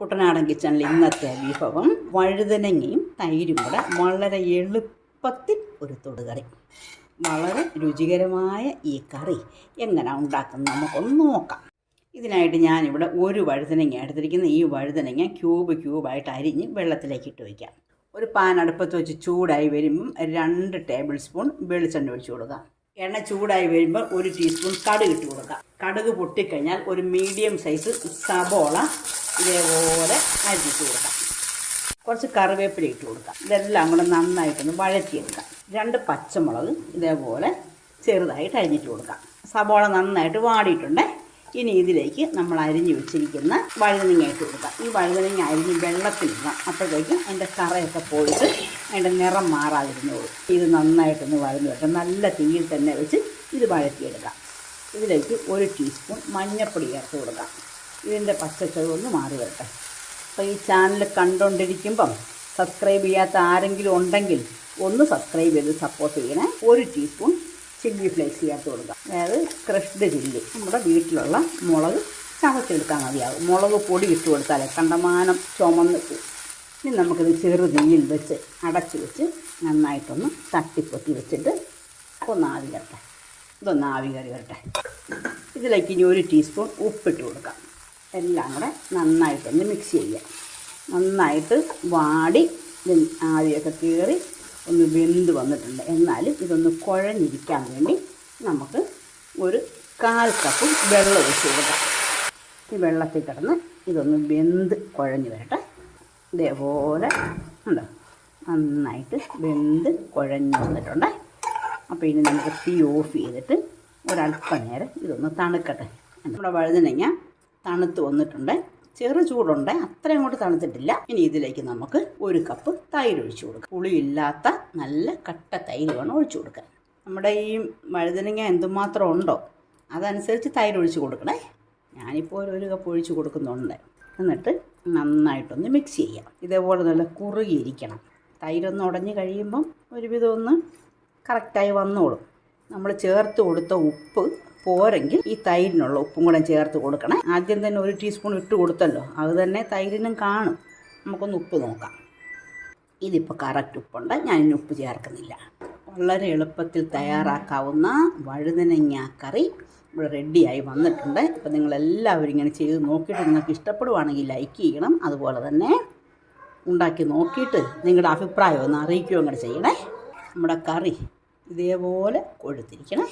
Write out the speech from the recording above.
കുട്ടനാടൻ കിച്ചണിൽ ഇന്നത്തെ വിഭവം വഴുതനങ്ങയും തൈരും കൂടെ വളരെ എളുപ്പത്തിൽ ഒരു തൊടുകറി. വളരെ രുചികരമായ ഈ കറി എങ്ങനെ ഉണ്ടാക്കുന്നത് നമുക്കൊന്ന് നോക്കാം. ഇതിനായിട്ട് ഞാനിവിടെ ഒരു വഴുതനങ്ങ എടുത്തിരിക്കുന്ന ഈ വഴുതനങ്ങ ക്യൂബ് ക്യൂബായിട്ട് അരിഞ്ഞ് വെള്ളത്തിലേക്ക് ഇട്ട് വയ്ക്കാം. ഒരു പാൻ അടുപ്പത്ത് വെച്ച് ചൂടായി വരുമ്പം രണ്ട് ടേബിൾ സ്പൂൺ വെളിച്ചെണ്ണ ഒഴിച്ചു കൊടുക്കാം. എണ്ണ ചൂടായി വരുമ്പോൾ ഒരു ടീസ്പൂൺ കടുക് ഇട്ട് കൊടുക്കാം. കടുക് പൊട്ടിക്കഴിഞ്ഞാൽ ഒരു മീഡിയം സൈസ് സബോള ഇതേപോലെ അരിഞ്ഞിട്ട് കൊടുക്കാം. കുറച്ച് കറിവേപ്പില ഇട്ട് കൊടുക്കാം. ഇതെല്ലാം കൂടെ നന്നായിട്ടൊന്ന് വഴറ്റിയെടുക്കാം. രണ്ട് പച്ചമുളക് ഇതേപോലെ ചെറുതായിട്ട് അരിഞ്ഞിട്ട് കൊടുക്കാം. സബോള നന്നായിട്ട് വാടിയിട്ടുണ്ട്. ഇനി ഇതിലേക്ക് നമ്മൾ അരിഞ്ഞു വെച്ചിരിക്കുന്ന വഴുതനങ്ങ ഇട്ട് കൊടുക്കാം. ഈ വഴുതനങ്ങ അരിഞ്ഞ് വെള്ളത്തിലിടണം. അപ്പോഴത്തേക്കും അതിന്റെ കറയൊക്കെ പോയിട്ട് അതിന്റെ നിറം മാറാതിരുന്നോളൂ ഇത് നന്നായിട്ടൊന്ന് വഴന്നു വെക്കാം നല്ല തീയിൽ തന്നെ വെച്ച് ഇത് വഴറ്റിയെടുക്കാം. ഇതിലേക്ക് ഒരു ടീസ്പൂൺ മഞ്ഞൾപ്പൊടി ചേർത്ത് കൊടുക്കാം. ഇതിന്റെ പച്ചച്ചൊരു ഒന്ന് മാറി വരട്ടെ. അപ്പോൾ ഈ ചാനൽ കണ്ടുകൊണ്ടിരിക്കുമ്പം സബ്സ്ക്രൈബ് ചെയ്യാത്ത ആരെങ്കിലും ഉണ്ടെങ്കിൽ ഒന്ന് സബ്സ്ക്രൈബ് ചെയ്ത് സപ്പോർട്ട് ചെയ്യണേ. ഒരു ടീസ്പൂൺ ചില്ലി ഫ്ലേസ് ചേർത്ത് കൊടുക്കാം അതായത് ക്രഷ്ഡ് ചില്ലി നമ്മുടെ വീട്ടിലുള്ള മുളക് ചവച്ചെടുത്താൽ മതിയാകും മുളക് പൊടി ഇട്ട് കൊടുത്താലേ കണ്ടമാനം ചുമന്ന് ഇനി നമുക്കിത് ചെറു തീയിൽ വെച്ച് അടച്ച് വെച്ച് നന്നായിട്ടൊന്ന് തട്ടിപ്പൊത്തി വെച്ചിട്ട് ഒന്ന് ആവി കരട്ടെ ഇതൊന്ന് ആവി കറി വരട്ടെ. ഇതിലേക്ക് ഇനി ഒരു ടീസ്പൂൺ ഉപ്പിട്ട് കൊടുക്കാം. എല്ലാം കൂടെ നന്നായിട്ടൊന്ന് മിക്സ് ചെയ്യുക. നന്നായിട്ട് വാടി ആവിയൊക്കെ കീറി ഒന്ന് വെന്ത് വന്നിട്ടുണ്ട്. എന്നാലും ഇതൊന്ന് കുഴഞ്ഞിരിക്കാൻ വേണ്ടി നമുക്ക് ഒരു കാൽ കപ്പ് വെള്ളം ഒഴിച്ച് കൊടുക്കാം. ഈ വെള്ളത്തിൽ കിടന്ന് ഇതൊന്ന് വെന്ത് കുഴഞ്ഞ് വരട്ടെ. ഇതേപോലെ ഉണ്ടോ? നന്നായിട്ട് വെന്ത് കുഴഞ്ഞ് വന്നിട്ടുണ്ട്. അപ്പോൾ ഇനി നമുക്ക് തീ ഓഫ് ചെയ്തിട്ട് ഒരല്പനേരം ഇതൊന്ന് തണുക്കട്ടെ. നമ്മുടെ വഴുതനങ്ങ തണുത്ത് വന്നിട്ടുണ്ട്. ചെറു ചൂടുണ്ട്. അത്ര അങ്ങോട്ട് തണുത്തിട്ടില്ല. ഇനി ഇതിലേക്ക് നമുക്ക് ഒരു കപ്പ് തൈര് ഒഴിച്ചു കൊടുക്കാം. പുളിയില്ലാത്ത നല്ല കട്ട തൈര് വേണം ഒഴിച്ചു കൊടുക്കാൻ. നമ്മുടെ ഈ വഴുതനങ്ങ എന്തുമാത്രം ഉണ്ടോ അതനുസരിച്ച് തൈര് ഒഴിച്ച് കൊടുക്കണേ. ഞാനിപ്പോൾ ഒരു- കപ്പ് ഒഴിച്ച് കൊടുക്കുന്നുണ്ട്. എന്നിട്ട് നന്നായിട്ടൊന്ന് മിക്സ് ചെയ്യാം. ഇതേപോലെ നല്ല കുറുകിയിരിക്കണം. തൈരൊന്ന് ഉടഞ്ഞ് കഴിയുമ്പം ഒരുവിധം ഒന്ന് കറക്റ്റായി വന്നോളും. നമ്മൾ ചേർത്ത് കൊടുത്ത ഉപ്പ് പോരെങ്കിൽ ഈ തൈരിനുള്ള ഉപ്പും കൂടെ ചേർത്ത് കൊടുക്കണം. ആദ്യം തന്നെ ഒരു ടീസ്പൂൺ ഇട്ട് കൊടുത്തല്ലോ. അത് തന്നെ തൈരിനും കാണും. നമുക്കൊന്ന് ഉപ്പ് നോക്കാം. ഇതിപ്പോൾ കറക്റ്റ് ഉപ്പുണ്ട്. ഞാൻ ഇനി ഉപ്പ് ചേർക്കുന്നില്ല. വളരെ എളുപ്പത്തിൽ തയ്യാറാക്കാവുന്ന വഴുതനങ്ങ കറി ഇവിടെ റെഡിയായി വന്നിട്ടുണ്ട്. അപ്പോൾ നിങ്ങളെല്ലാവരും ഇങ്ങനെ ചെയ്ത് നോക്കിയിട്ട് നിങ്ങൾക്ക് ഇഷ്ടപ്പെടുവാണെങ്കിൽ ലൈക്ക് ചെയ്യണം. അതുപോലെ തന്നെ ഉണ്ടാക്കി നോക്കിയിട്ട് നിങ്ങളുടെ അഭിപ്രായം ഒന്ന് അറിയിക്കുകയും കൂടെ ചെയ്യണേ. നമ്മുടെ കറി ഇതേപോലെ കൊഴുത്തിരിക്കണേ.